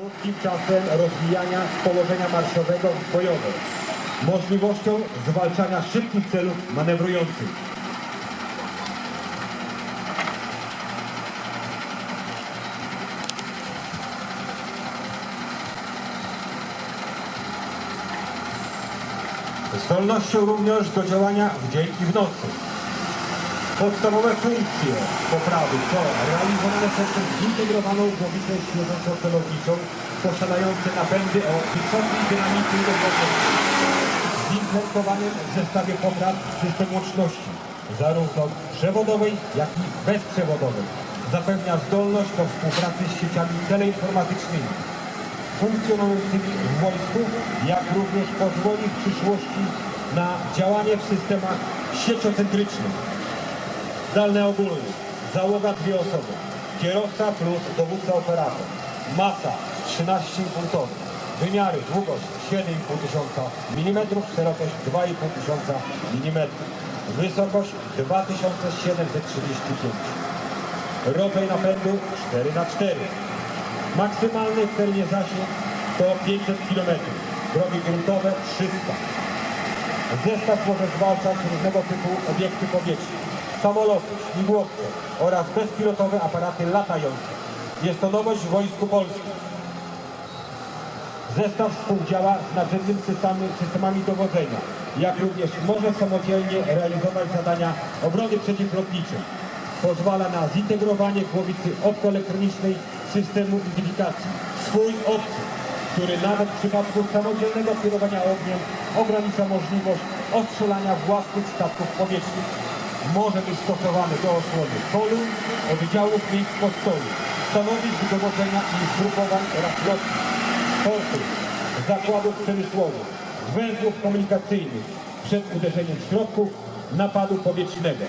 Krótkim czasem rozwijania z położenia marszowego w bojowe. Możliwością zwalczania szybkich celów manewrujących. Zdolnością również do działania w dzień i w nocy. Podstawowe funkcje poprawy to realizowane poprzez zintegrowaną głowicę śledząco-celowniczą posiadające napędy o wysokiej dynamice i dowodności z w zestawie popraw system łączności zarówno przewodowej, jak i bezprzewodowej. Zapewnia zdolność do współpracy z sieciami teleinformatycznymi funkcjonującymi w wojsku, jak również pozwoli w przyszłości na działanie w systemach sieciocentrycznych. Zdalne ogólnie. Załoga dwie osoby. Kierowca plus dowódca operator. Masa 13,5 ton. Wymiary długość 7,5 tysiąca mm, szerokość 2,5 tysiąca mm. Wysokość 2735. Rodzaj napędu 4 na 4 Maksymalny w terenie zasięg to 500 km. Drogi gruntowe 300. Zestaw może zwalczać różnego typu obiekty powietrzne, samoloty, śmigłowce oraz bezpilotowe aparaty latające. Jest to nowość w Wojsku Polskim. Zestaw współdziała z nadrzędnymi systemami, systemami dowodzenia, jak również może samodzielnie realizować zadania obrony przeciwlotniczej. Pozwala na zintegrowanie głowicy optoelektronicznej systemu identyfikacji. Swój obcy, który nawet w przypadku samodzielnego kierowania ogniem ogranicza możliwość ostrzelania własnych statków powietrznych. Może być stosowany do osłony kolumn, oddziałów miejsc postoju, stanowisk dowodzenia i zgrupowań oraz lotnisk portów, zakładów przemysłowych, węzłów komunikacyjnych przed uderzeniem środków napadu powietrznego.